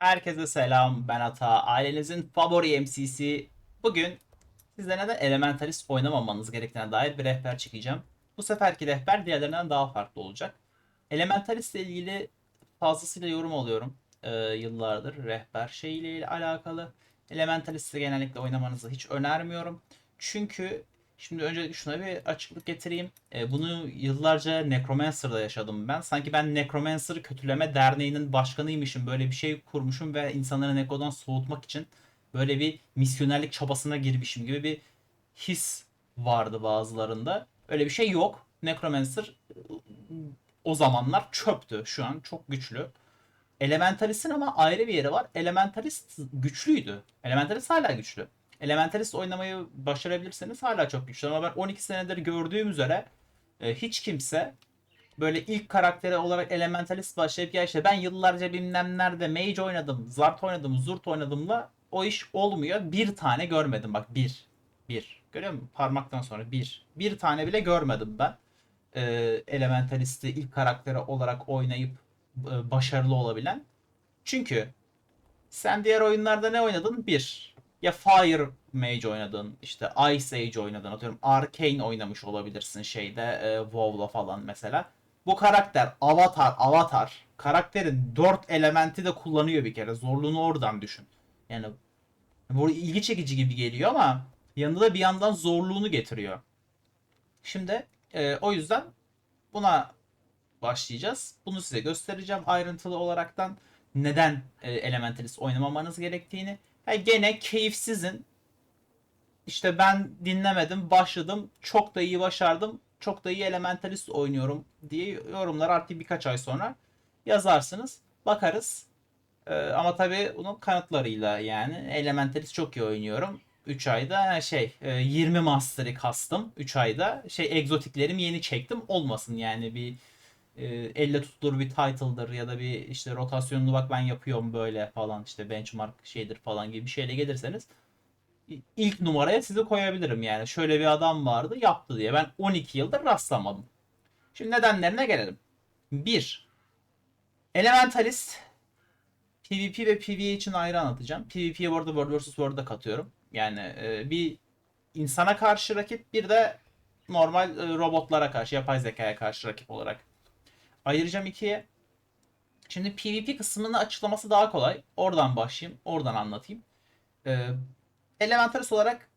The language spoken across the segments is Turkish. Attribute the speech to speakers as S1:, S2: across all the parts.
S1: Herkese selam, ben Ata. Ailenizin favori MC'si. Bugün size neden Elementalist oynamamanız gerektiğine dair bir rehber çekeceğim. Bu seferki rehber diğerlerinden daha farklı olacak. Elementalist ile ilgili fazlasıyla yorum alıyorum ee, yıllardır rehber şeyiyle alakalı. Elementalist'i genellikle oynamanızı hiç önermiyorum. Çünkü şimdi öncelikle şuna bir açıklık getireyim. Ee, bunu yıllarca Necromancer'da yaşadım ben. Sanki ben Necromancer Kötüleme Derneği'nin başkanıymışım. Böyle bir şey kurmuşum ve insanları Necro'dan soğutmak için böyle bir misyonerlik çabasına girmişim gibi bir his vardı bazılarında. Öyle bir şey yok. Necromancer o zamanlar çöptü. Şu an çok güçlü. Elementalist'in ama ayrı bir yeri var. Elementalist güçlüydü. Elementalist hala güçlü. Elementalist oynamayı başarabilirseniz hala çok güçlü. Ama ben 12 senedir gördüğüm üzere e, hiç kimse böyle ilk karakteri olarak Elementalist başlayıp ya işte ben yıllarca bilmem nerede Mage oynadım, Zart oynadım, Zurt oynadımla o iş olmuyor. Bir tane görmedim bak bir. Bir. Görüyor musun? Parmaktan sonra bir. Bir tane bile görmedim ben. E, Elementalist'i ilk karakteri olarak oynayıp e, başarılı olabilen. Çünkü sen diğer oyunlarda ne oynadın? Bir. Ya Fire Mage oynadın, işte Ice Age oynadın, atıyorum Arcane oynamış olabilirsin şeyde, e, WoW'la falan mesela. Bu karakter Avatar, Avatar. Karakterin dört elementi de kullanıyor bir kere. Zorluğunu oradan düşün. Yani bu ilgi çekici gibi geliyor ama yanında da bir yandan zorluğunu getiriyor. Şimdi e, o yüzden buna başlayacağız. Bunu size göstereceğim ayrıntılı olaraktan neden e, Elementalist oynamamanız gerektiğini. Ha, gene keyifsizin. İşte ben dinlemedim, başladım, çok da iyi başardım, çok da iyi Elementalist oynuyorum diye yorumlar artık birkaç ay sonra yazarsınız. Bakarız. E, ama tabii bunun kanıtlarıyla yani Elementalist çok iyi oynuyorum. 3 ayda şey e, 20 master'ı kastım 3 ayda. Şey egzotiklerimi yeni çektim. Olmasın yani bir e, elle tutulur bir title'dır ya da bir işte rotasyonunu bak ben yapıyorum böyle falan işte benchmark şeydir falan gibi bir şeyle gelirseniz ilk numaraya sizi koyabilirim yani. Şöyle bir adam vardı yaptı diye. Ben 12 yıldır rastlamadım. Şimdi nedenlerine gelelim. 1. Elementalist PvP ve PvE için ayrı anlatacağım. PvP'ye bu arada World vs. World'da katıyorum. Yani e, bir insana karşı rakip bir de normal e, robotlara karşı, yapay zekaya karşı rakip olarak ayıracağım ikiye. Şimdi PvP kısmını açıklaması daha kolay. Oradan başlayayım, oradan anlatayım. Ee, Elementalist olarak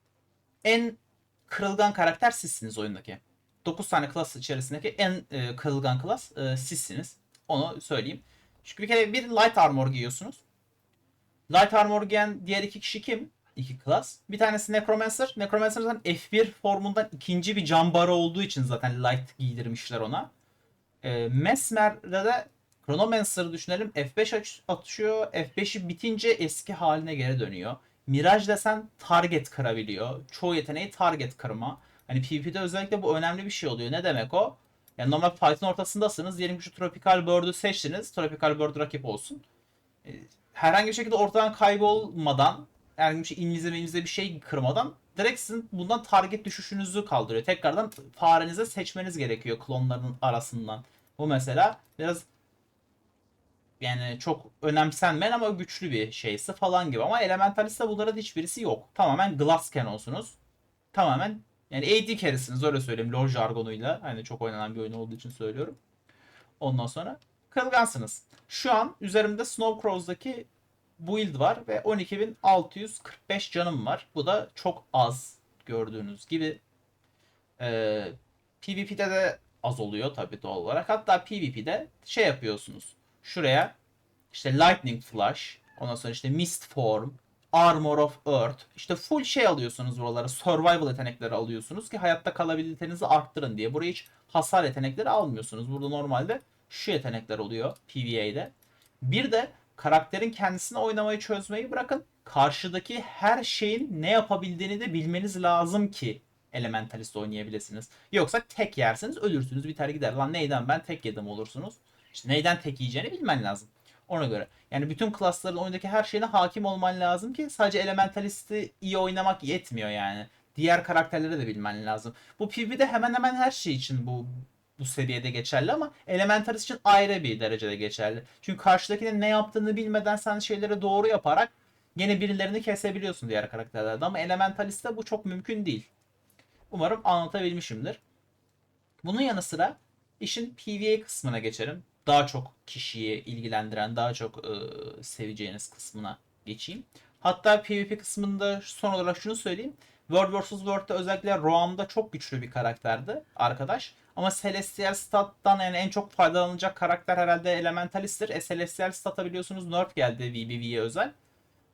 S1: en kırılgan karakter sizsiniz oyundaki. 9 tane klas içerisindeki en e, kırılgan klas e, sizsiniz. Onu söyleyeyim. Çünkü bir kere bir light armor giyiyorsunuz. Light armor giyen diğer iki kişi kim? İki klas. Bir tanesi Necromancer. Necromancer zaten F1 formundan ikinci bir cambara olduğu için zaten light giydirmişler ona. E, Mesmer'de de Chronomancer'ı düşünelim. F5 aç- atışıyor. F5'i bitince eski haline geri dönüyor. Mirage desen target kırabiliyor. Çoğu yeteneği target kırma. Hani PvP'de özellikle bu önemli bir şey oluyor. Ne demek o? Yani normal fight'ın ortasındasınız. Diyelim ki şu Tropical Bird'ü seçtiniz. Tropical Bird rakip olsun. E, herhangi bir şekilde ortadan kaybolmadan herhangi bir şey İngilizce İngilizce bir şey kırmadan direkt sizin bundan target düşüşünüzü kaldırıyor. Tekrardan farenize seçmeniz gerekiyor klonların arasından. Bu mesela biraz yani çok önemsenmeyen ama güçlü bir şeysi falan gibi. Ama Elementalist'te bunların hiçbirisi yok. Tamamen Glass Cannon'sunuz. Tamamen yani AD carry'siniz öyle söyleyeyim LoL jargonuyla. Hani çok oynanan bir oyun olduğu için söylüyorum. Ondan sonra kırılgansınız. Şu an üzerimde Snowcrows'daki build var ve 12.645 canım var. Bu da çok az gördüğünüz gibi. Ee, PvP'de de az oluyor tabii doğal olarak. Hatta PvP'de şey yapıyorsunuz. Şuraya işte Lightning Flash, ondan sonra işte Mist Form, Armor of Earth, işte full şey alıyorsunuz buralara. Survival yetenekleri alıyorsunuz ki hayatta kalabilitenizi arttırın diye. Buraya hiç hasar yetenekleri almıyorsunuz. Burada normalde şu yetenekler oluyor PvE'de. Bir de karakterin kendisini oynamayı çözmeyi bırakın. Karşıdaki her şeyin ne yapabildiğini de bilmeniz lazım ki Elementalist oynayabilirsiniz. Yoksa tek yersiniz ölürsünüz biter gider. Lan neyden ben tek yedim olursunuz. İşte neyden tek yiyeceğini bilmen lazım. Ona göre. Yani bütün klasların oyundaki her şeyine hakim olman lazım ki sadece Elementalist'i iyi oynamak yetmiyor yani. Diğer karakterleri de bilmen lazım. Bu PvP'de hemen hemen her şey için bu bu seviyede geçerli ama Elementalist için ayrı bir derecede geçerli. Çünkü karşıdakinin ne yaptığını bilmeden sen şeyleri doğru yaparak yine birilerini kesebiliyorsun diğer karakterlerde ama Elementalist'te bu çok mümkün değil. Umarım anlatabilmişimdir. Bunun yanı sıra işin PvE kısmına geçelim. Daha çok kişiyi ilgilendiren, daha çok e, seveceğiniz kısmına geçeyim. Hatta PvP kısmında son olarak şunu söyleyeyim. World vs. World'da özellikle Roam'da çok güçlü bir karakterdi arkadaş. Ama Celestial Stat'tan yani en çok faydalanacak karakter herhalde Elementalist'tir. E, Celestial Stat'a biliyorsunuz nerf geldi VBV'ye özel.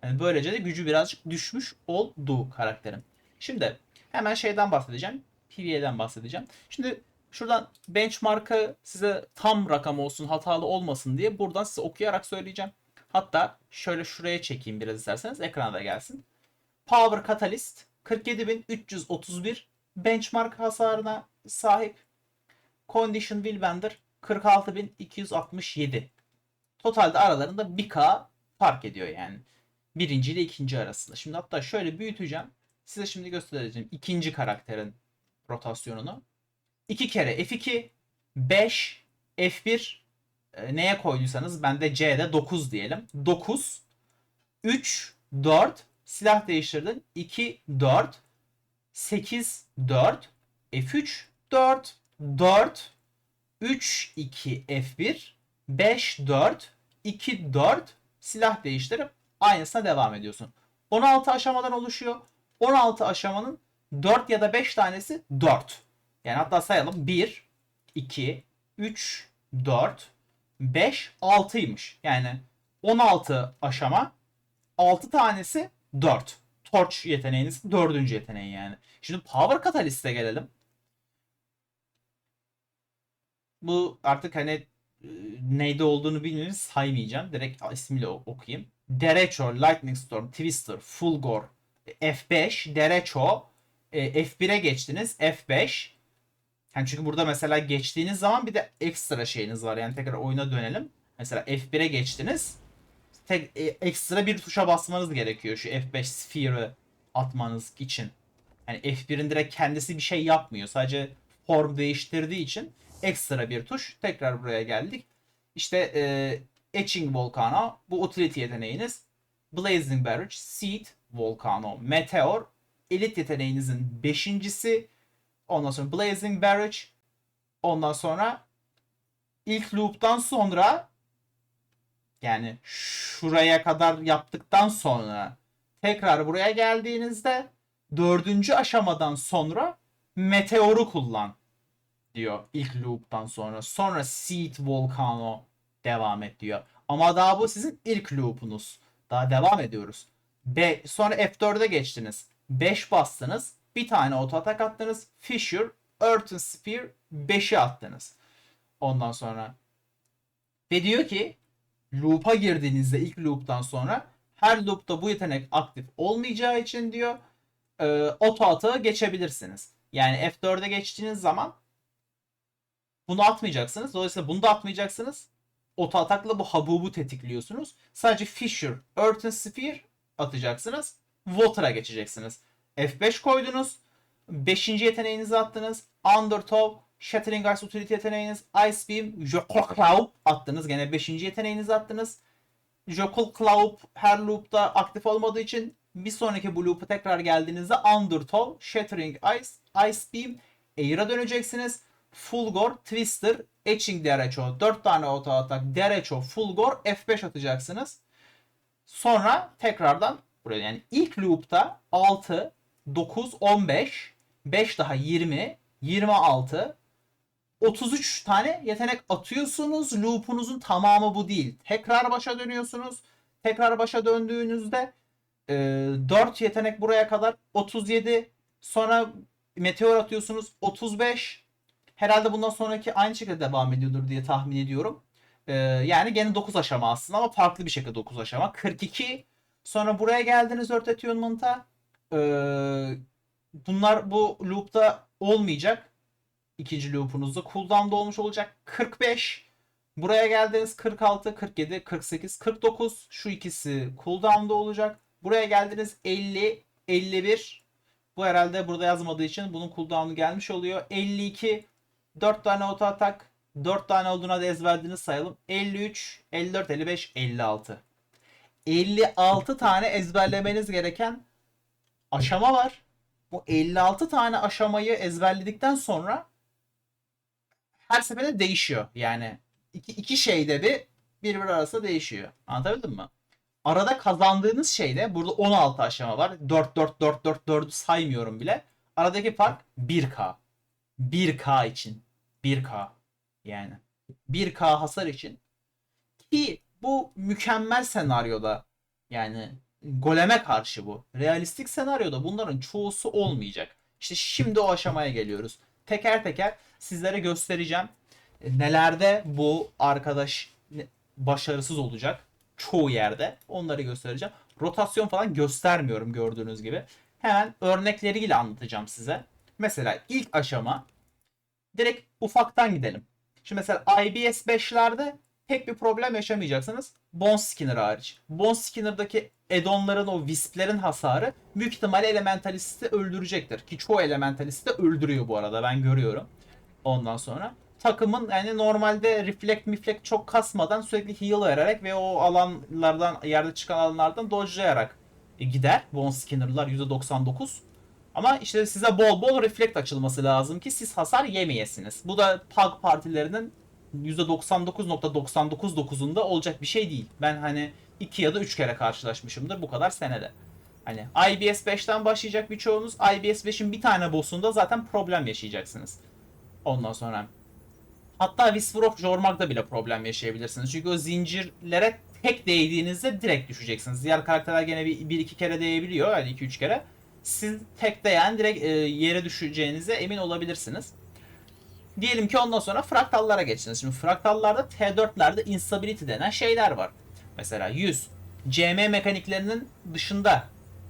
S1: Yani böylece de gücü birazcık düşmüş oldu karakterin. Şimdi hemen şeyden bahsedeceğim. PvE'den bahsedeceğim. Şimdi şuradan benchmark'ı size tam rakam olsun hatalı olmasın diye buradan size okuyarak söyleyeceğim. Hatta şöyle şuraya çekeyim biraz isterseniz ekrana da gelsin. Power Catalyst 47331 benchmark hasarına sahip. Condition Willbender 46267. Totalde aralarında 1K fark ediyor yani. Birinci ile ikinci arasında. Şimdi hatta şöyle büyüteceğim. Size şimdi göstereceğim ikinci karakterin rotasyonunu. 2 kere F2, 5, F1 e, neye koyduysanız ben de C'de 9 diyelim. 9, 3, 4 silah değiştirdin. 2, 4, 8, 4, F3, 4, 4, 3, 2, F1, 5, 4, 2, 4 silah değiştirip aynısına devam ediyorsun. 16 aşamadan oluşuyor. 16 aşamanın 4 ya da 5 tanesi 4. Yani hatta sayalım 1, 2, 3, 4, 5, 6'ymış. Yani 16 aşama 6 tanesi 4. Torch yeteneğiniz 4. yeteneği yani. Şimdi Power Catalyst'e gelelim. Bu artık hani e, neyde olduğunu bilmiyorum saymayacağım. Direkt ismiyle okuyayım. Derecho, Lightning Storm, Twister, Fulgor, F5, Derecho, e, F1'e geçtiniz. F5. Yani çünkü burada mesela geçtiğiniz zaman bir de ekstra şeyiniz var. Yani tekrar oyuna dönelim. Mesela F1'e geçtiniz. Tek, e, ekstra bir tuşa basmanız gerekiyor şu F5 Sphere'ı atmanız için. Yani F1'in direkt kendisi bir şey yapmıyor. Sadece form değiştirdiği için ekstra bir tuş. Tekrar buraya geldik. İşte e, Etching Volcano bu utility yeteneğiniz. Blazing Barrage, Seed Volcano, Meteor elit yeteneğinizin beşincisi. Ondan sonra Blazing Barrage. Ondan sonra ilk loop'tan sonra yani şuraya kadar yaptıktan sonra tekrar buraya geldiğinizde dördüncü aşamadan sonra meteoru kullan diyor ilk loop'tan sonra. Sonra Seed Volcano devam et diyor. Ama daha bu sizin ilk loop'unuz. Daha devam ediyoruz. Be sonra F4'e geçtiniz. 5 bastınız. Bir tane auto atak attınız. Fissure, Earthen Spear 5'i attınız. Ondan sonra ve diyor ki loop'a girdiğinizde ilk loop'tan sonra her loop'ta bu yetenek aktif olmayacağı için diyor e, auto atağı geçebilirsiniz. Yani F4'e geçtiğiniz zaman bunu atmayacaksınız. Dolayısıyla bunu da atmayacaksınız. Auto atakla bu habubu tetikliyorsunuz. Sadece Fissure, Earthen Spear atacaksınız. Water'a geçeceksiniz. F5 koydunuz. 5. yeteneğinizi attınız. Undertow, Shattering Ice Utility yeteneğiniz. Ice Beam, Jokul Cloud attınız. Gene 5. yeteneğinizi attınız. Jokul Cloud her loop'ta aktif olmadığı için bir sonraki bu loop'a tekrar geldiğinizde Undertow, Shattering Ice, Ice Beam, Air'a döneceksiniz. Fulgor, Twister, Etching Derecho. 4 tane auto atak. Derecho, Fulgor, F5 atacaksınız. Sonra tekrardan buraya yani ilk loop'ta 6, 9, 15, 5 daha 20, 26, 33 tane yetenek atıyorsunuz. Loop'unuzun tamamı bu değil. Tekrar başa dönüyorsunuz. Tekrar başa döndüğünüzde e, 4 yetenek buraya kadar 37. Sonra meteor atıyorsunuz 35. Herhalde bundan sonraki aynı şekilde devam ediyordur diye tahmin ediyorum. E, yani gene 9 aşama aslında ama farklı bir şekilde 9 aşama. 42. Sonra buraya geldiniz Earth Attunement'a. E, bunlar bu loop'ta olmayacak. İkinci loop'unuzda cooldown'da olmuş olacak. 45. Buraya geldiniz 46, 47, 48, 49. Şu ikisi cooldown'da olacak. Buraya geldiniz 50, 51. Bu herhalde burada yazmadığı için bunun cooldown'u gelmiş oluyor. 52, 4 tane auto atak. 4 tane olduğuna da ezberlediğini sayalım. 53, 54, 55, 56. 56 tane ezberlemeniz gereken aşama var. Bu 56 tane aşamayı ezberledikten sonra her seferinde değişiyor. Yani iki, iki şeyde bir birbiri arasında değişiyor. Anlatabildim mi? Arada kazandığınız şeyde burada 16 aşama var. 4 4 4 4 4'ü saymıyorum bile. Aradaki fark 1K. 1K için. 1K yani. 1K hasar için. Ki bu mükemmel senaryoda yani goleme karşı bu. Realistik senaryoda bunların çoğusu olmayacak. İşte şimdi o aşamaya geliyoruz. Teker teker sizlere göstereceğim. E, Nelerde bu arkadaş başarısız olacak. Çoğu yerde. Onları göstereceğim. Rotasyon falan göstermiyorum gördüğünüz gibi. Hemen örnekleriyle anlatacağım size. Mesela ilk aşama direkt ufaktan gidelim. Şimdi mesela IBS 5'lerde pek bir problem yaşamayacaksınız. Bone Skinner hariç. Bone Skinner'daki Edonların o Wisp'lerin hasarı büyük ihtimalle Elementalist'i öldürecektir. Ki çoğu Elementalist'i öldürüyor bu arada ben görüyorum. Ondan sonra takımın yani normalde reflect miflect çok kasmadan sürekli heal vererek ve o alanlardan yerde çıkan alanlardan dodge'layarak gider. Bone Skinner'lar %99. Ama işte size bol bol reflect açılması lazım ki siz hasar yemeyesiniz. Bu da PUG partilerinin %99.999'unda olacak bir şey değil. Ben hani 2 ya da 3 kere karşılaşmışımdır bu kadar senede. Hani IBS 5'ten başlayacak birçoğunuz IBS 5'in bir tane boss'unda zaten problem yaşayacaksınız. Ondan sonra hatta Whisper of Jormung'da bile problem yaşayabilirsiniz. Çünkü o zincirlere tek değdiğinizde direkt düşeceksiniz. Diğer karakterler gene bir, bir iki kere değebiliyor. Yani iki üç kere. Siz tek değen direkt e, yere düşeceğinize emin olabilirsiniz. Diyelim ki ondan sonra fraktallara geçtiniz. Şimdi fraktallarda T4'lerde instability denen şeyler var. Mesela 100. CM mekaniklerinin dışında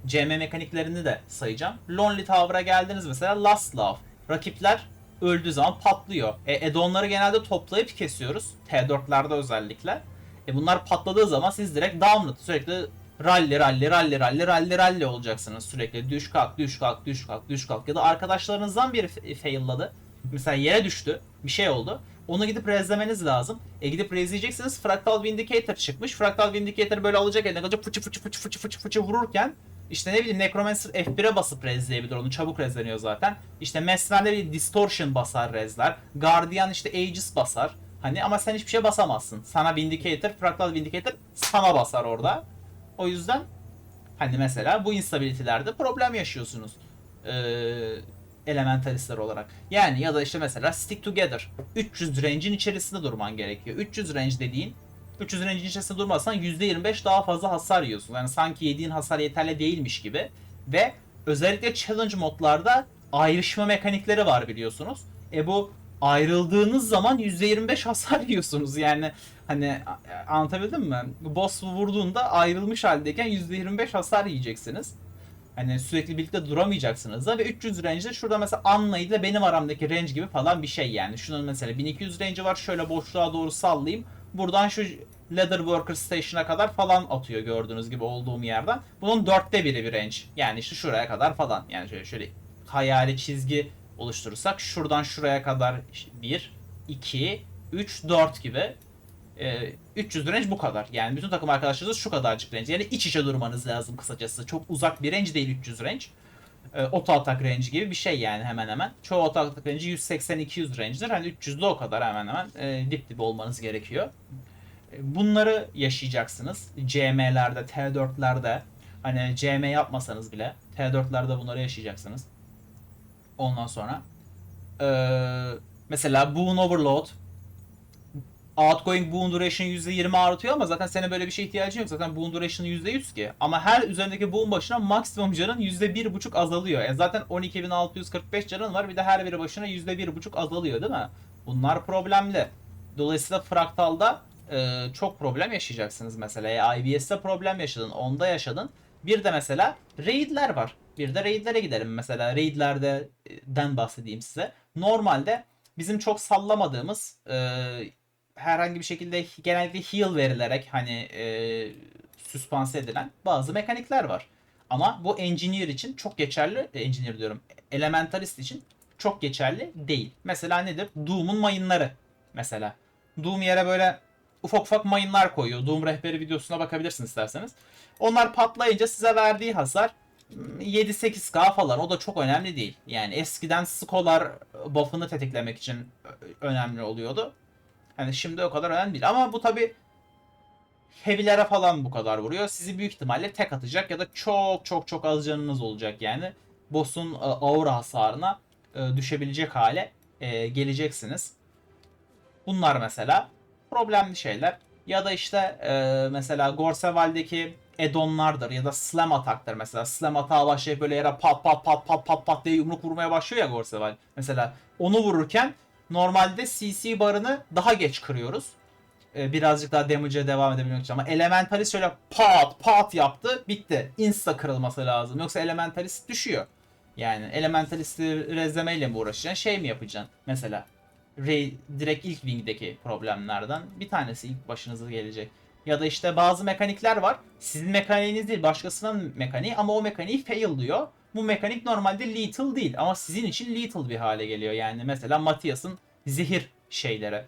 S1: CM mekaniklerini de sayacağım. Lonely Tower'a geldiniz mesela Last Love. Rakipler öldüğü zaman patlıyor. E, Edonları genelde toplayıp kesiyoruz. T4'lerde özellikle. E bunlar patladığı zaman siz direkt download sürekli rally rally rally rally rally rally olacaksınız sürekli. Düş kalk düş kalk düş kalk düş kalk ya da arkadaşlarınızdan biri fa- failladı. Mesela yere düştü. Bir şey oldu. Onu gidip rezlemeniz lazım. E gidip rezleyeceksiniz. Fractal Vindicator çıkmış. Fractal Vindicator böyle alacak eline kalacak fıçı fıçı fıçı fıçı fıçı fıçı vururken işte ne bileyim Necromancer F1'e basıp rezleyebilir onu. Çabuk rezleniyor zaten. İşte Mesmer'de bir Distortion basar rezler. Guardian işte Aegis basar. Hani ama sen hiçbir şey basamazsın. Sana Vindicator, Fractal Vindicator sana basar orada. O yüzden hani mesela bu instability'lerde problem yaşıyorsunuz. Ee, elementalistler olarak. Yani ya da işte mesela stick together. 300 range'in içerisinde durman gerekiyor. 300 range dediğin 300 range'in içerisinde durmazsan %25 daha fazla hasar yiyorsun. Yani sanki yediğin hasar yeterli değilmiş gibi. Ve özellikle challenge modlarda ayrışma mekanikleri var biliyorsunuz. E bu ayrıldığınız zaman %25 hasar yiyorsunuz. Yani hani anlatabildim mi? Boss vurduğunda ayrılmış haldeyken %25 hasar yiyeceksiniz. Hani sürekli birlikte duramayacaksınız da ve 300 range'de şurada mesela Anna ile benim aramdaki range gibi falan bir şey yani. Şunun mesela 1200 range'i var şöyle boşluğa doğru sallayayım. Buradan şu Leather Worker Station'a kadar falan atıyor gördüğünüz gibi olduğum yerden. Bunun dörtte biri bir range. Yani işte şuraya kadar falan. Yani şöyle, şöyle hayali çizgi oluşturursak şuradan şuraya kadar 1, 2, 3, 4 gibi e, 300 range bu kadar. Yani bütün takım arkadaşlarınız şu kadarcık range. Yani iç içe durmanız lazım kısacası. Çok uzak bir range değil 300 range. E, auto atak range gibi bir şey yani hemen hemen. Çoğu auto atak range 180-200 range'dir. Hani 300'de o kadar hemen hemen e, dip dip olmanız gerekiyor. E, Bunları yaşayacaksınız. CM'lerde, T4'lerde hani CM yapmasanız bile T4'lerde bunları yaşayacaksınız. Ondan sonra e, mesela Boon Overload outgoing boon duration %20 artıyor ama zaten senin böyle bir şeye ihtiyacın yok. Zaten boon duration %100 ki. Ama her üzerindeki boon başına maksimum canın %1.5 azalıyor. E zaten 12.645 canın var. Bir de her biri başına %1.5 azalıyor değil mi? Bunlar problemli. Dolayısıyla fraktalda e, çok problem yaşayacaksınız mesela. E, IBS'te problem yaşadın. Onda yaşadın. Bir de mesela raidler var. Bir de raidlere gidelim. Mesela raidlerden bahsedeyim size. Normalde bizim çok sallamadığımız e, herhangi bir şekilde genellikle heal verilerek hani e, süspanse edilen bazı mekanikler var. Ama bu engineer için çok geçerli, e, engineer diyorum, elementalist için çok geçerli değil. Mesela nedir? Doom'un mayınları mesela. Doom yere böyle ufak ufak mayınlar koyuyor. Doom rehberi videosuna bakabilirsiniz isterseniz. Onlar patlayınca size verdiği hasar 7-8k falan o da çok önemli değil. Yani eskiden skolar buff'ını tetiklemek için önemli oluyordu. Hani şimdi o kadar önemli değil. Ama bu tabi heavy'lere falan bu kadar vuruyor. Sizi büyük ihtimalle tek atacak ya da çok çok çok az canınız olacak yani. Boss'un e, aura hasarına e, düşebilecek hale e, geleceksiniz. Bunlar mesela problemli şeyler. Ya da işte mesela Gorseval'deki Edonlardır ya da Slam Attack'tır mesela. Slam Attack'a başlayıp böyle yere pat pat pat pat pat pat diye yumruk vurmaya başlıyor ya Gorseval. Mesela onu vururken normalde CC barını daha geç kırıyoruz. E, birazcık daha damage'e devam edebilmek için ama Elementalist şöyle pat pat yaptı bitti. Insta kırılması lazım. Yoksa Elementalist düşüyor. Yani Elementalist'i rezlemeyle mi uğraşacaksın? Şey mi yapacaksın? Mesela Ray, direkt ilk Wing'deki problemlerden bir tanesi ilk başınıza gelecek. Ya da işte bazı mekanikler var. Sizin mekaniğiniz değil başkasının mekaniği ama o mekaniği fail'lıyor. Bu mekanik normalde lethal değil ama sizin için lethal bir hale geliyor. Yani mesela Matias'ın zehir şeyleri.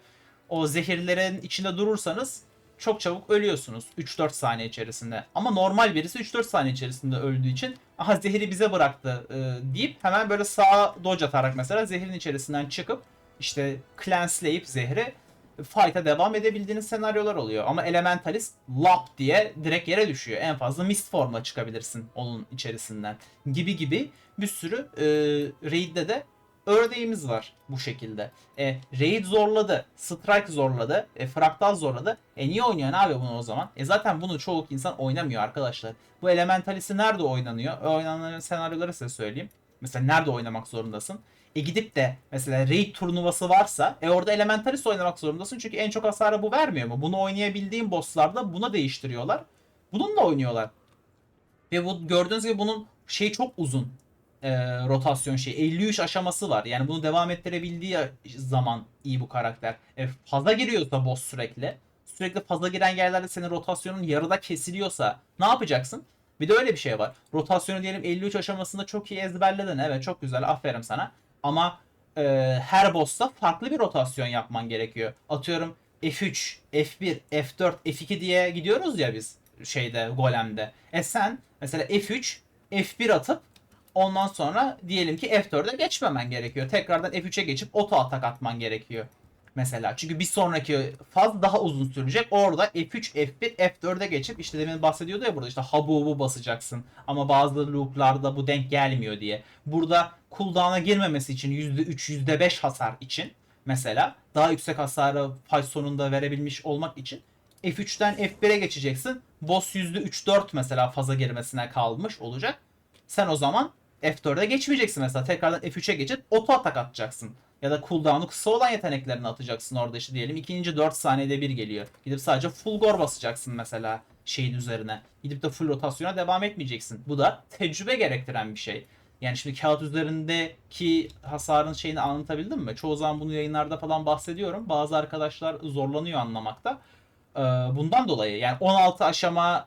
S1: O zehirlerin içinde durursanız çok çabuk ölüyorsunuz 3-4 saniye içerisinde. Ama normal birisi 3-4 saniye içerisinde öldüğü için aha zehri bize bıraktı e, deyip hemen böyle sağa dodge atarak mesela zehrin içerisinden çıkıp işte cleansleyip zehri fight'a devam edebildiğiniz senaryolar oluyor. Ama Elementalist lap diye direkt yere düşüyor. En fazla mist formla çıkabilirsin onun içerisinden. Gibi gibi bir sürü e, raid'de de örneğimiz var bu şekilde. E, raid zorladı, strike zorladı, e, fraktal zorladı. E niye oynuyorsun abi bunu o zaman? E zaten bunu çoğu insan oynamıyor arkadaşlar. Bu Elementalist'i nerede oynanıyor? Oynanan senaryoları size söyleyeyim. Mesela nerede oynamak zorundasın? E gidip de mesela raid turnuvası varsa e orada elementalist oynamak zorundasın. Çünkü en çok hasarı bu vermiyor mu? Bunu oynayabildiğin bosslarda buna değiştiriyorlar. Bununla oynuyorlar. Ve bu gördüğünüz gibi bunun şey çok uzun. E, rotasyon şey 53 aşaması var. Yani bunu devam ettirebildiği zaman iyi bu karakter. E, fazla giriyorsa boss sürekli. Sürekli fazla giren yerlerde senin rotasyonun yarıda kesiliyorsa ne yapacaksın? Bir de öyle bir şey var. Rotasyonu diyelim 53 aşamasında çok iyi ezberledin. Evet çok güzel aferin sana. Ama e, her boss'ta farklı bir rotasyon yapman gerekiyor. Atıyorum F3, F1, F4, F2 diye gidiyoruz ya biz şeyde golemde. E sen mesela F3, F1 atıp ondan sonra diyelim ki F4'e geçmemen gerekiyor. Tekrardan F3'e geçip oto atak atman gerekiyor. Mesela çünkü bir sonraki faz daha uzun sürecek. Orada F3, F1, F4'e geçip işte demin bahsediyordu ya burada işte habubu basacaksın. Ama bazı looplarda bu denk gelmiyor diye. Burada cooldown'a girmemesi için %3, %5 hasar için mesela daha yüksek hasarı fight sonunda verebilmiş olmak için F3'ten F1'e geçeceksin. Boss %3-4 mesela faza girmesine kalmış olacak. Sen o zaman F4'e geçmeyeceksin mesela. Tekrardan F3'e geçip oto atak atacaksın. Ya da cooldown'u kısa olan yeteneklerini atacaksın orada işte diyelim. ikinci 4 saniyede bir geliyor. Gidip sadece full gore basacaksın mesela şeyin üzerine. Gidip de full rotasyona devam etmeyeceksin. Bu da tecrübe gerektiren bir şey. Yani şimdi kağıt üzerindeki hasarın şeyini anlatabildim mi? Çoğu zaman bunu yayınlarda falan bahsediyorum. Bazı arkadaşlar zorlanıyor anlamakta. Ee, bundan dolayı yani 16 aşamalı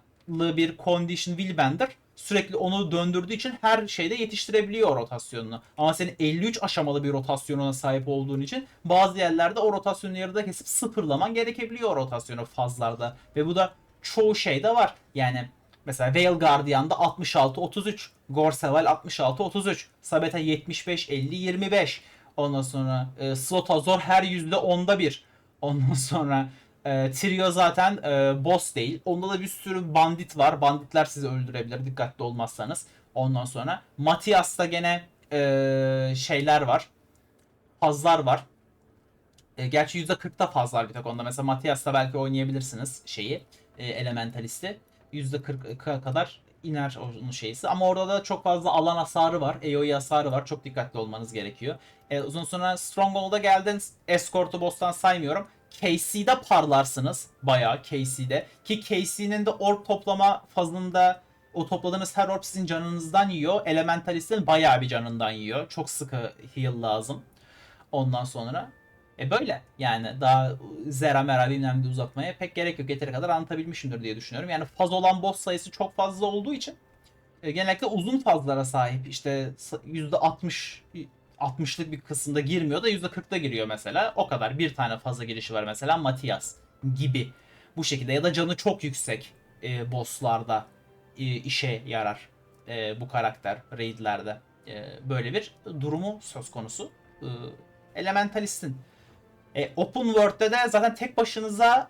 S1: bir condition willbender sürekli onu döndürdüğü için her şeyde yetiştirebiliyor rotasyonunu. Ama senin 53 aşamalı bir rotasyonuna sahip olduğun için bazı yerlerde o rotasyonu yarıda kesip sıfırlaman gerekebiliyor rotasyonu fazlarda. Ve bu da çoğu şeyde var. Yani mesela Veil Guardian'da 66-33, Gorseval 66-33, Sabeta 75-50-25. Ondan sonra e, Slotazor her %10'da bir. Ondan sonra e, Trio zaten e, boss değil. Onda da bir sürü bandit var. Banditler sizi öldürebilir dikkatli olmazsanız. Ondan sonra Matias'ta gene e, şeyler var. Fazlar var. E, gerçi %40'da faz var bir tek onda. Mesela Matias'ta belki oynayabilirsiniz şeyi. E, Elementalist'i. %40'a kadar iner onun şeysi. Ama orada da çok fazla alan hasarı var. AoE hasarı var. Çok dikkatli olmanız gerekiyor. E, uzun sonra Stronghold'a geldiniz. Escort'u boss'tan saymıyorum. KC'de parlarsınız. Bayağı KC'de. Ki KC'nin de orb toplama fazında o topladığınız her orb sizin canınızdan yiyor. Elementalist'in bayağı bir canından yiyor. Çok sıkı heal lazım. Ondan sonra e böyle yani daha zera mera bilmem de uzatmaya pek gerek yok. Yeteri kadar anlatabilmişimdir diye düşünüyorum. Yani faz olan boss sayısı çok fazla olduğu için e, genellikle uzun fazlara sahip. İşte %60 60'lık bir kısımda girmiyor da %40'da giriyor mesela. O kadar. Bir tane fazla girişi var mesela Matias gibi. Bu şekilde ya da canı çok yüksek e, bosslarda e, işe yarar e, bu karakter raidlerde. E, böyle bir durumu söz konusu. E, Elementalist'in. E, open World'de de zaten tek başınıza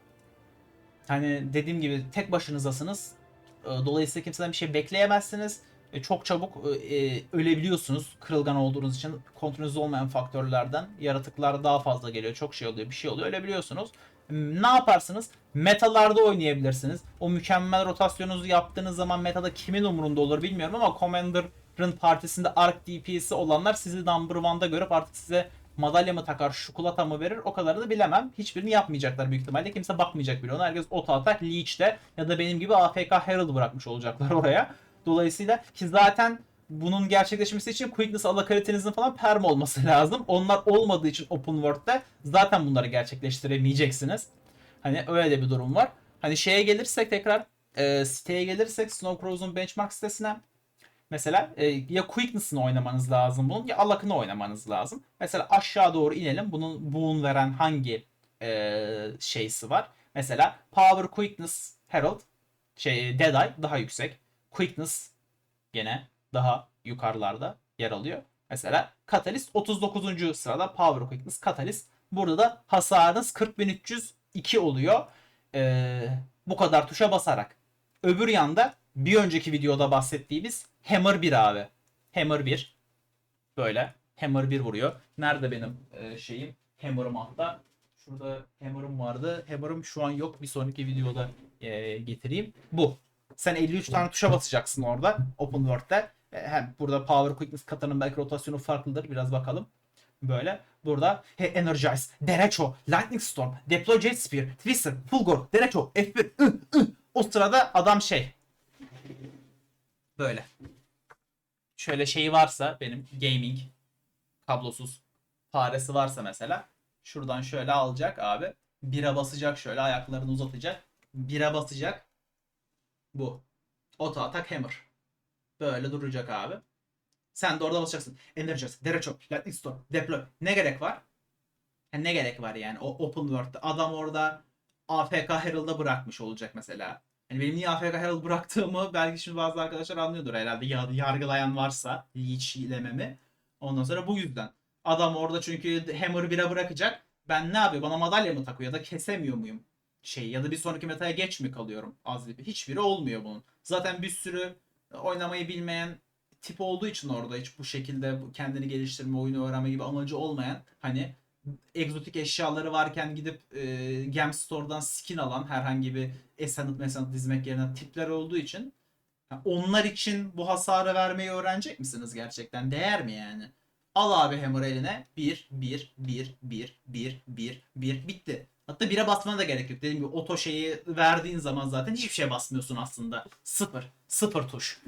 S1: hani dediğim gibi tek başınızasınız. E, Dolayısıyla kimseden bir şey bekleyemezsiniz. E, Çok çabuk e, e, ölebiliyorsunuz kırılgan olduğunuz için. Kontrolünüzde olmayan faktörlerden. Yaratıklar daha fazla geliyor. Çok şey oluyor. Bir şey oluyor. Ölebiliyorsunuz. Ne yaparsınız? Metalarda oynayabilirsiniz. O mükemmel rotasyonunuzu yaptığınız zaman metada kimin umurunda olur bilmiyorum ama Commander'ın partisinde Arc DPS'i olanlar sizi number one'da görüp artık size madalya mı takar, şokolata mı verir o kadarını bilemem. Hiçbirini yapmayacaklar büyük ihtimalle. Kimse bakmayacak bile ona. Herkes auto atak Leech'te ya da benim gibi AFK Herald bırakmış olacaklar oraya. Dolayısıyla ki zaten bunun gerçekleşmesi için quickness alakalitenizin falan perm olması lazım. Onlar olmadığı için open world'de zaten bunları gerçekleştiremeyeceksiniz. Hani öyle de bir durum var. Hani şeye gelirsek tekrar e, siteye gelirsek Snow Crows'un benchmark sitesine Mesela e, ya quickness'ını oynamanız lazım bunun ya alakını oynamanız lazım. Mesela aşağı doğru inelim. Bunun boon veren hangi e, şeysi var? Mesela Power Quickness Herald şey Deadeye daha yüksek. Quickness gene daha yukarılarda yer alıyor. Mesela Catalyst 39. sırada Power Quickness Catalyst. Burada da hasarınız 40302 oluyor. E, bu kadar tuşa basarak. Öbür yanda bir önceki videoda bahsettiğimiz Hammer 1 abi. Hammer 1. Böyle. Hammer 1 vuruyor. Nerede benim e, şeyim? Hammer'ım hatta. Şurada Hammer'ım vardı. Hammer'ım şu an yok. Bir sonraki videoda e, getireyim. Bu. Sen 53 tane tuşa basacaksın orada. Open World'de. E, hem burada Power Quickness katanın belki rotasyonu farklıdır. Biraz bakalım. Böyle. Burada he, Energize, Derecho, Lightning Storm, Deploy Jet Spear, Twister, Fulgor, Derecho, F1, ı, ı. O sırada adam şey. Böyle. Şöyle şeyi varsa benim gaming kablosuz faresi varsa mesela şuradan şöyle alacak abi. Bire basacak şöyle ayaklarını uzatacak. Bire basacak. Bu. Auto atak hammer. Böyle duracak abi. Sen de orada basacaksın. Energize, Derecho, Lightning Storm, Deploy. Ne gerek var? Ha, ne gerek var yani? O open world'da adam orada AFK Herald'a bırakmış olacak mesela. Yani benim niye AFK Herald bıraktığımı belki şimdi bazı arkadaşlar anlıyordur herhalde. Ya, yargılayan varsa Leech ilememi. Ondan sonra bu yüzden. Adam orada çünkü Hammer'ı bire bırakacak. Ben ne yapıyor? Bana madalya mı takıyor ya da kesemiyor muyum? Şey ya da bir sonraki metaya geç mi kalıyorum? Az bir. Hiçbiri olmuyor bunun. Zaten bir sürü oynamayı bilmeyen tip olduğu için orada hiç bu şekilde kendini geliştirme, oyunu öğrenme gibi amacı olmayan hani egzotik eşyaları varken gidip e, Gem Store'dan skin alan herhangi bir Ascendant Mescendant dizmek yerine tipler olduğu için ya onlar için bu hasarı vermeyi öğrenecek misiniz gerçekten? Değer mi yani? Al abi Hammer eline. 1, 1, 1, 1, 1, 1, 1. Bitti. Hatta 1'e basmana da gerek yok. Dediğim gibi oto şeyi verdiğin zaman zaten hiçbir şey basmıyorsun aslında. Sıfır. Sıfır tuş.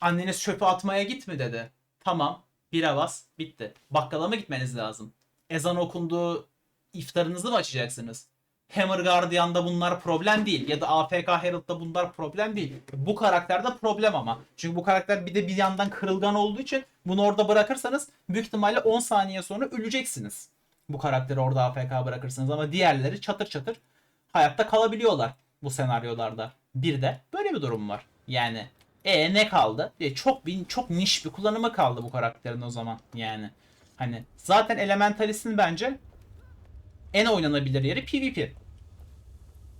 S1: Anneniz çöpü atmaya git mi dedi. Tamam. 1'e bas. Bitti. Bakkala mı gitmeniz lazım? Ezan okunduğu iftarınızı mı açacaksınız? Hammer Guardian'da bunlar problem değil. Ya da AFK Herald'da bunlar problem değil. Bu karakterde problem ama. Çünkü bu karakter bir de bir yandan kırılgan olduğu için bunu orada bırakırsanız büyük ihtimalle 10 saniye sonra öleceksiniz. Bu karakteri orada AFK bırakırsanız ama diğerleri çatır çatır hayatta kalabiliyorlar bu senaryolarda. Bir de böyle bir durum var. Yani e ne kaldı? E, çok bir çok niş bir kullanımı kaldı bu karakterin o zaman yani. Hani zaten Elementalist'in bence en oynanabilir yeri PvP.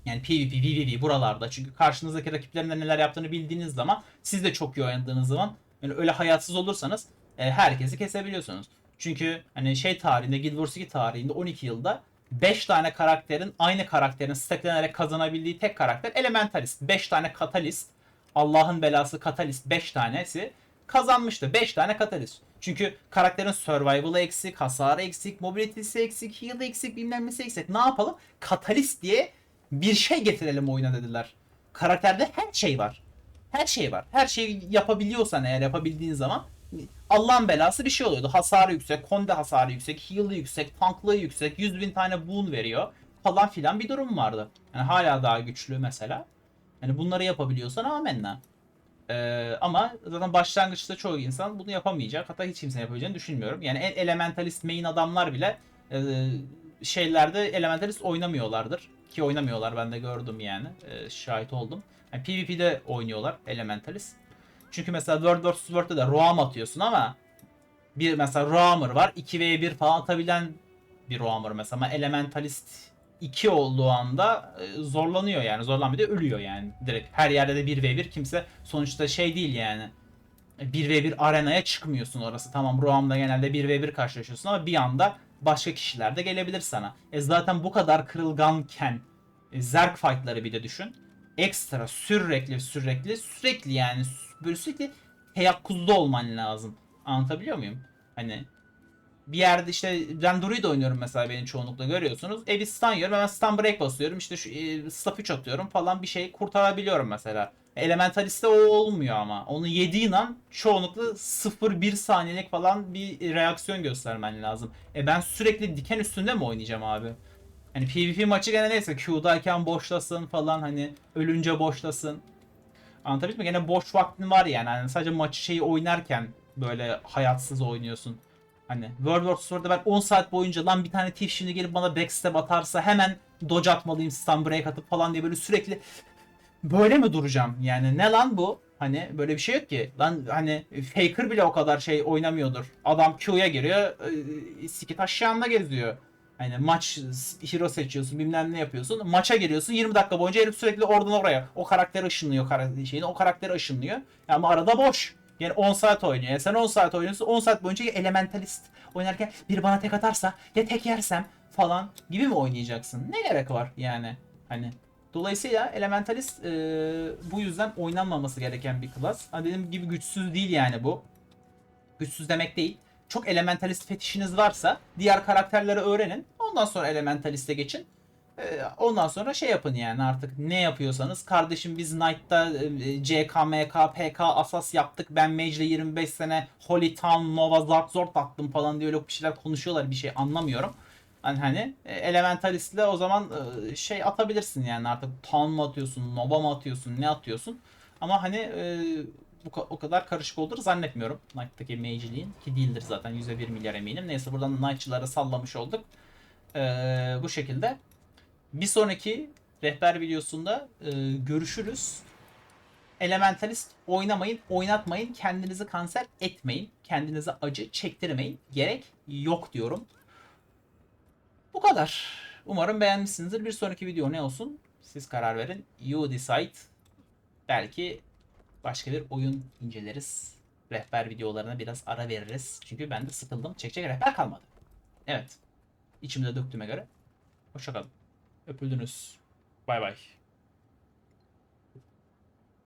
S1: Yani PvP, PvP buralarda. Çünkü karşınızdaki rakiplerin de neler yaptığını bildiğiniz zaman siz de çok iyi oynadığınız zaman yani öyle hayatsız olursanız e, herkesi kesebiliyorsunuz. Çünkü hani şey tarihinde Guild Wars 2 tarihinde 12 yılda 5 tane karakterin aynı karakterin stacklenerek kazanabildiği tek karakter Elementalist. 5 tane Katalist. Allah'ın belası Katalist 5 tanesi kazanmıştı. 5 tane Katalist. Çünkü karakterin survival'ı eksik, hasarı eksik, mobility'si eksik, heal eksik, bilmem nesi eksik. Ne yapalım? Katalist diye bir şey getirelim oyuna dediler. Karakterde her şey var. Her şey var. Her şeyi yapabiliyorsan eğer yapabildiğin zaman Allah'ın belası bir şey oluyordu. Hasarı yüksek, konde hasarı yüksek, heal'ı yüksek, tanklığı yüksek, 100 bin tane boon veriyor falan filan bir durum vardı. Yani hala daha güçlü mesela. Yani bunları yapabiliyorsan amenna. Ee, ama zaten başlangıçta çoğu insan bunu yapamayacak. Hatta hiç kimse yapabileceğini düşünmüyorum. Yani en elementalist main adamlar bile e, şeylerde elementalist oynamıyorlardır. Ki oynamıyorlar ben de gördüm yani. E, şahit oldum. Yani PvP'de oynuyorlar elementalist. Çünkü mesela World vs. World'de de roam atıyorsun ama bir mesela roamer var 2v1 falan atabilen bir roamer mesela ama elementalist 2 olduğu anda e, zorlanıyor yani zorlanmıyor ölüyor yani direkt her yerde de 1v1 kimse sonuçta şey değil yani 1v1 arenaya çıkmıyorsun orası tamam Roam'da genelde 1v1 karşılaşıyorsun ama bir anda başka kişiler de gelebilir sana. E zaten bu kadar kırılganken e, Zerg fight'ları bir de düşün. Ekstra sürekli sürekli sürekli yani böyle sürekli teyakkuzda olman lazım. Anlatabiliyor muyum? Hani bir yerde işte ben Druid oynuyorum mesela benim çoğunlukla görüyorsunuz. E stun yiyorum hemen stun break basıyorum işte şu e, staff 3 atıyorum falan bir şey kurtarabiliyorum mesela. Elementaliste o olmuyor ama. Onu yediğin an çoğunlukla 0-1 saniyelik falan bir reaksiyon göstermen lazım. E ben sürekli diken üstünde mi oynayacağım abi? Hani PvP maçı gene neyse Q'dayken boşlasın falan hani ölünce boşlasın. Anlatabildim mi? Gene boş vaktin var yani. Hani sadece maçı şeyi oynarken böyle hayatsız oynuyorsun. Hani World War Store'da ben 10 saat boyunca lan bir tane Thief şimdi gelip bana backstab atarsa hemen dodge atmalıyım, stun break atıp falan diye böyle sürekli böyle mi duracağım? Yani ne lan bu? Hani böyle bir şey yok ki. Lan hani Faker bile o kadar şey oynamıyordur. Adam Q'ya giriyor, e, sikit aşağında geziyor. Hani maç hero seçiyorsun bilmem ne yapıyorsun. Maça giriyorsun 20 dakika boyunca herif sürekli oradan oraya. O karakter ışınlıyor kara- şeyini. O karakter ışınlıyor. Ama arada boş. Yani 10 saat oynuyor. Yani sen 10 saat oynuyorsun. 10 saat boyunca ya elementalist oynarken biri bana tek atarsa ya tek yersem falan gibi mi oynayacaksın? Ne gerek var yani? Hani Dolayısıyla elementalist e, bu yüzden oynanmaması gereken bir klas. Hani dediğim gibi güçsüz değil yani bu. Güçsüz demek değil. Çok elementalist fetişiniz varsa diğer karakterleri öğrenin. Ondan sonra elementaliste geçin. Ee, Ondan sonra şey yapın yani artık ne yapıyorsanız. Kardeşim biz Knight'ta e, CK, MK, PK, Asas yaptık. Ben Mage'le 25 sene Holy Town, Nova, Zard, Zord taktım falan diye öyle bir şeyler konuşuyorlar. Bir şey anlamıyorum. Hani hani e, Elementalist'le o zaman e, şey atabilirsin yani artık Town mu atıyorsun, Nova mı atıyorsun, ne atıyorsun. Ama hani e, bu o kadar karışık olur zannetmiyorum Knight'taki Mage'liğin ki değildir zaten %1 milyar eminim. Neyse buradan Knight'çılara sallamış olduk. E, bu şekilde. Bir sonraki rehber videosunda e, görüşürüz. Elementalist oynamayın, oynatmayın, kendinizi kanser etmeyin, kendinize acı çektirmeyin. Gerek yok diyorum. Bu kadar. Umarım beğenmişsinizdir. Bir sonraki video ne olsun? Siz karar verin. You decide. Belki başka bir oyun inceleriz. Rehber videolarına biraz ara veririz. Çünkü ben de sıkıldım. Çekecek rehber kalmadı. Evet. İçimde döktüğüme göre. Hoşçakalın. Öpüldünüz. Bay bay.